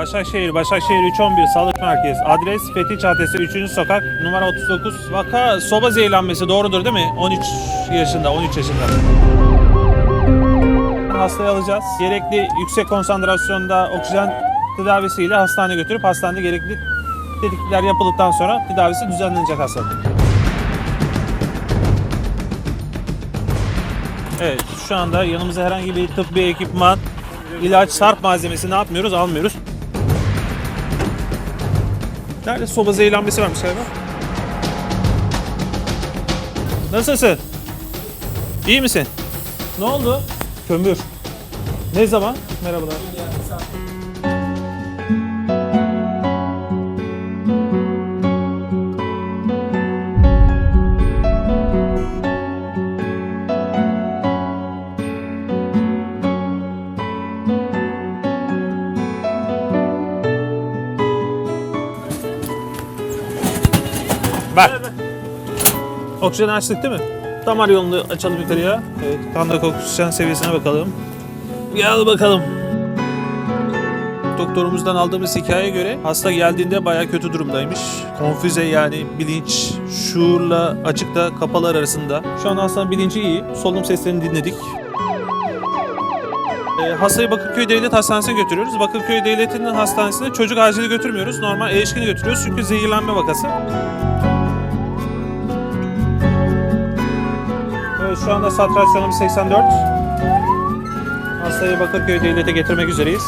Başakşehir, Başakşehir 311 Sağlık Merkezi. Adres Fethi Caddesi 3. Sokak numara 39. Vaka soba zehirlenmesi doğrudur değil mi? 13 yaşında, 13 yaşında. Hastayı alacağız. Gerekli yüksek konsantrasyonda oksijen tedavisiyle hastaneye götürüp hastanede gerekli tetkikler yapıldıktan sonra tedavisi düzenlenecek hastanın. Evet, şu anda yanımıza herhangi bir tıbbi ekipman, ilaç, sarp malzemesi ne yapmıyoruz? Almıyoruz. Nerede soba zehirlenmesi varmış galiba? Nasılsın? İyi misin? Ne oldu? Kömür. Ne zaman? Merhabalar. Bak. Oksijen açtık değil mi? Damar yolunu açalım yukarıya. Evet, kandaki oksijen seviyesine bakalım. Gel bakalım. Doktorumuzdan aldığımız hikayeye göre hasta geldiğinde bayağı kötü durumdaymış. Konfüze yani bilinç, şuurla açıkta kapalar arasında. Şu an hastanın bilinci iyi. Solunum seslerini dinledik. Ee, hastayı Bakırköy Devlet Hastanesi'ne götürüyoruz. Bakırköy Devleti'nin hastanesine çocuk acili götürmüyoruz. Normal erişkini götürüyoruz çünkü zehirlenme vakası. Evet şu anda saturasyonumuz 84. Hastayı Bakırköy Devlet'e getirmek üzereyiz.